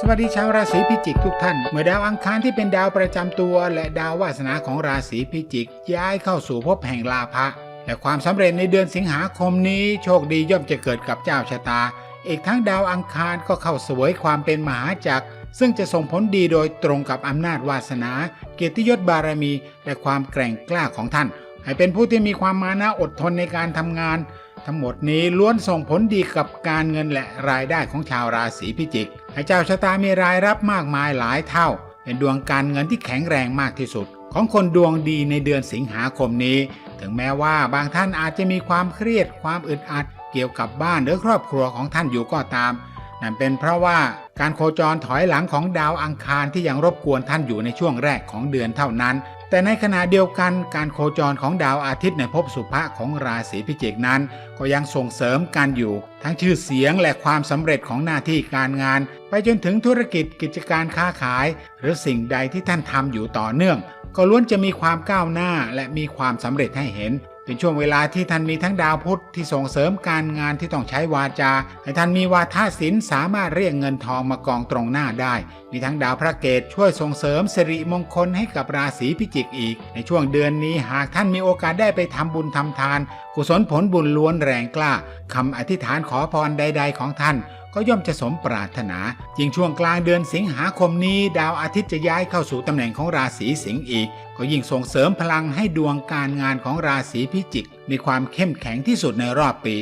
สวัสดีชาวราศีพิจิกทุกท่าน เมื่อดาวอังคารที่เป็นดาวประจำตัว และดาววาสนาของราศีพิจิก ย้ายเข้าสู่ภพแห่งลาภะและความสำเร็จในเดือนสิงหาคมนี้โชคดีย่อมจะเกิดกับเจ้าชะตา อีกทั้งดาวอังคารก็เข้าสวยความเป็นมหาจักร ซึ่งจะส่งผลดีโดยตรงกับอำนาจวาสนา เกียรติยศบารมี และความแกร่งกล้าของท่าน ให้เป็นผู้ที่มีความมานะอดทนในการทำงาน ทั้งหมดนี้ล้วนส่งผลดีกับการเงินและรายได้ของชาวราศีพิจิกให้เจ้าชะตามีรายรับมากมายหลายเท่า เป็นดวงการเงินที่แข็งแรงมากที่สุด ของคนดวงดีในเดือนสิงหาคมนี้ ถึงแม้ว่าบางท่านอาจจะมีความเครียดความอึดอัดเกี่ยวกับบ้านหรือครอบครัวของท่านอยู่ก็ตามนั่นเป็นเพราะว่าการโคจรถอยหลังของดาวอังคารที่ยังรบกวนท่านอยู่ในช่วงแรกของเดือนเท่านั้น แต่ในขณะเดียวกันการโคจรของดาวอาทิตย์ในภพสุภะของราศีพิจิกนั้น ก็ยังส่งเสริมกันอยู่ ทั้งชื่อเสียงและความสำเร็จของหน้าที่การงาน ไปจนถึงธุรกิจกิจการค้าขาย หรือสิ่งใดที่ท่านทำอยู่ต่อเนื่อง ก็ล้วนจะมีความก้าวหน้าและมีความสำเร็จให้เห็น เป็นช่วงเวลาที่ท่านมีทั้งดาวพุธที่ส่งเสริมการงานที่ต้องใช้วาจาให้ท่านมีวาทศิลป์สามารถเรียกเงินทองมากองตรงหน้าได้ มีทั้งดาวพระเกตช่วยส่งเสริมสิริมงคลให้กับราศีพิจิกอีก ในช่วงเดือนนี้หากท่านมีโอกาสได้ไปทำบุญทำทาน กุศลผลบุญล้วนแรงกล้าคำอธิษฐานขอพรใด ๆ ของท่าน ก็ย่อมจะสมปรารถนาจริงช่วงกลางเดือนสิงหาคมนี้ ดาวอาทิตย์จะย้ายเข้าสู่ตำแหน่งของราศีสิงห์อีก ก็ยิ่งส่งเสริมพลังให้ดวงการงานของราศีพิจิก มีความเข้มแข็งที่สุดในรอบปี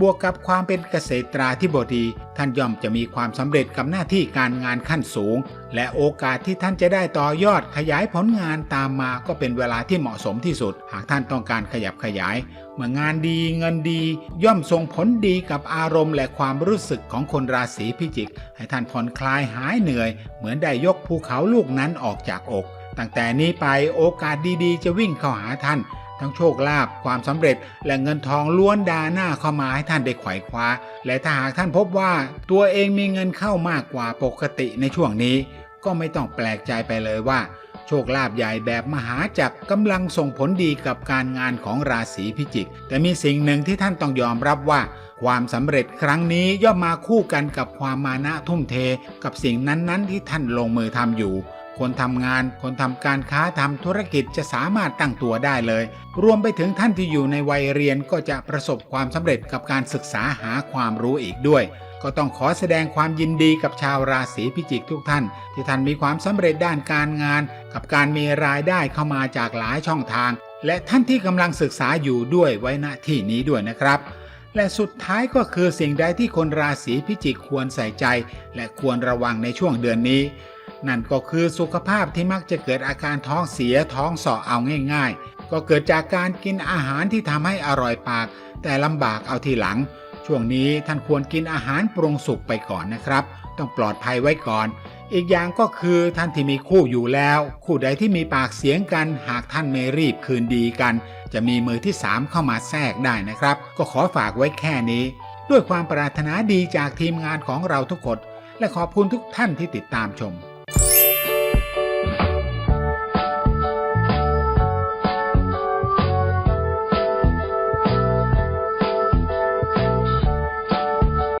บวกกับความเป็นเกษตราธิบดี ท่านย่อมจะมีความสำเร็จกับหน้าที่การงานขั้นสูง และโอกาสที่ท่านจะได้ต่อยอดขยายผลงานตามมาก็เป็นเวลาที่เหมาะสมที่สุด หากท่านต้องการขยับขยาย เมื่องานดีเงินดี ย่อมส่งผลดีกับอารมณ์ และความรู้สึกของคนราศีพิจิก ให้ท่านผ่อนคลายหายเหนื่อย เหมือนได้ยกภูเขาลูกนั้นออกจากอก ตั้งแต่นี้ไปโอกาสดีๆ จะวิ่งเข้าหาท่าน ทั้งโชคลาภความสำเร็จและเงินทองล้วนดาหน้าเข้ามาให้ท่านได้ไขว่คว้า และถ้าหากท่านพบว่าตัวเองมีเงินเข้ามากกว่าปกติในช่วงนี้ ก็ไม่ต้องแปลกใจไปเลยว่า โชคลาภใหญ่แบบมหาจักรกำลังส่งผลดีกับการงานของราศีพิจิก แต่มีสิ่งหนึ่งที่ท่านต้องยอมรับว่าความสำเร็จครั้งนี้ย่อมมาคู่กันกับความมานะทุ่มเท กับสิ่งนั้นๆ ที่ท่านลงมือทำอยู่ คนทำงาน คนทำการค้าทำธุรกิจจะสามารถตั้งตัวได้เลย รวมไปถึงท่านที่อยู่ในวัยเรียนก็จะประสบความสำเร็จกับการศึกษาหาความรู้อีกด้วย ก็ต้องขอแสดงความยินดีกับชาวราศีพิจิกทุกท่าน ที่ท่านมีความสำเร็จด้านการงาน กับการมีรายได้เข้ามาจากหลายช่องทาง และท่านที่กำลังศึกษาอยู่ด้วยไว้ณที่นี้ด้วยนะครับและสุดท้ายก็คือสิ่งใดที่คนราศีพิจิกควรใส่ใจ และควรระวังในช่วงเดือนนี้ นั่นก็คือสุขภาพที่มักจะเกิดอาการท้องเสียท้องเสาะเอาง่าย ๆ ก็เกิดจากการกินอาหารที่ทำให้อร่อยปาก แต่ลำบากเอาทีหลัง ช่วงนี้ท่านควรกินอาหารปรุงสุกไปก่อนนะครับ ต้องปลอดภัยไว้ก่อน อีกอย่างก็คือท่านที่มีคู่อยู่แล้ว คู่ใดที่มีปากเสียงกัน หากท่านไม่รีบคืนดีกัน จะมีมือที่สามเข้ามาแทรกได้นะครับ ก็ขอฝากไว้แค่นี้ ด้วยความปรารถนาดีจากทีมงานของเราทุกคนและขอบคุณทุกท่านที่ติดตามชม